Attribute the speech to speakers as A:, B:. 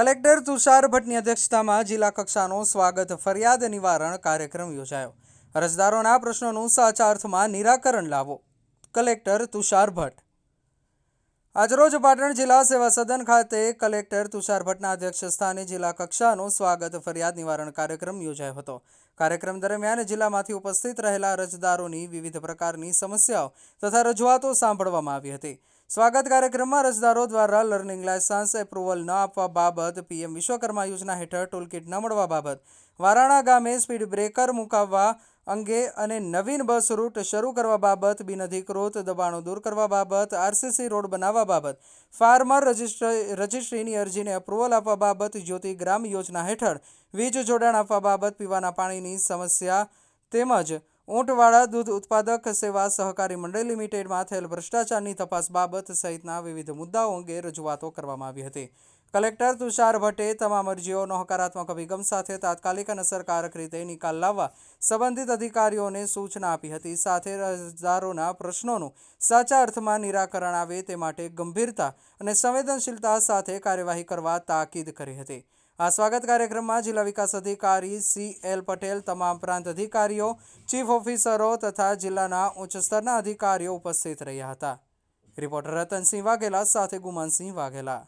A: Collector Tushar ભટ્ટની અધ્યક્ષતામાં જિલ્લા કક્ષાનો સ્વાગત ફરિયાદ નિવારણ કાર્યક્રમ યોજાયો. અરજદારોના પ્રશ્નોનું સાચા અર્થમાં નિરાકરણ લાવો. કલેક્ટર તુષાર ભટ્ટ. આજરોજ પાટણ જિલ્લા સેવા સદન ખાતે કલેક્ટર તુષાર ભટ્ટના અધ્યક્ષસ્થાને જિલ્લા કક્ષાનો સ્વાગત ફરિયાદ નિવારણ કાર્યક્રમ યોજાયો હતો. કાર્યક્રમ દરમિયાન જિલ્લામાંથી ઉપસ્થિત રહેલા અરજદારોની વિવિધ પ્રકારની સમસ્યાઓ તથા રજૂઆતો સાંભળવામાં આવી હતી. સ્વાગત કાર્યક્રમમાં અરજદારો દ્વારા લર્નિંગ લાયસન્સ એપ્રુવલ ન આપવા બાબત પીએમ વિશ્વકર્મા યોજના હેઠળ ટોલકીટ ન મળવા બાબત. વારાણા ગામે સ્પીડ બ્રેકર મુકાવવા અંગે અને નવીન બસ રૂટ શરૂ કરવા બાબત, બિનઅધિકૃત દબાણો દૂર કરવા બાબત આરસીસી રોડ બનાવવા બાબત, ફાર્મર રજિસ્ટ્ર, રજિસ્ટ્રીની અરજીને અપ્રુવલ આપવા બાબત, જ્યોતિ ગ્રામ યોજના હેઠળ વીજ જોડાણ આપવા બાબત, પીવાના પાણીની સમસ્યા તેમજ ઊંટવાળા દૂધ ઉત્પાદક સેવા સહકારી મંડળ લિમિટેડમાં થયેલ ભ્રષ્ટાચારની તપાસ બાબત સહિતના વિવિધ મુદ્દાઓ અંગે રજૂઆતો કરવામાં આવી હતી. કલેક્ટર તુષાર ભટ્ટે તમામ અરજીઓનો હકારાત્મક અભિગમ સાથે તાત્કાલિક અને અસરકારક રીતે નિકાલ લાવવા સંબંધિત અધિકારીઓને સૂચના આપી હતી. સાથે અરજદારોના પ્રશ્નોનું સાચા અર્થમાં નિરાકરણ આવે તે માટે ગંભીરતા અને સંવેદનશીલતા સાથે કાર્યવાહી કરવા તાકીદ કરી હતી. આ સ્વાગત કાર્યક્રમમાં જિલ્લા વિકાસ અધિકારી સી એલ પટેલ, તમામ પ્રાંત અધિકારીઓ, ચીફ ઓફિસરો તથા જિલ્લાના ઉચ્ચ સ્તરના અધિકારીઓ ઉપસ્થિત રહ્યા હતા. રિપોર્ટર રતનસિંહ વાઘેલા સાથે ગુમાનસિંહ વાઘેલા.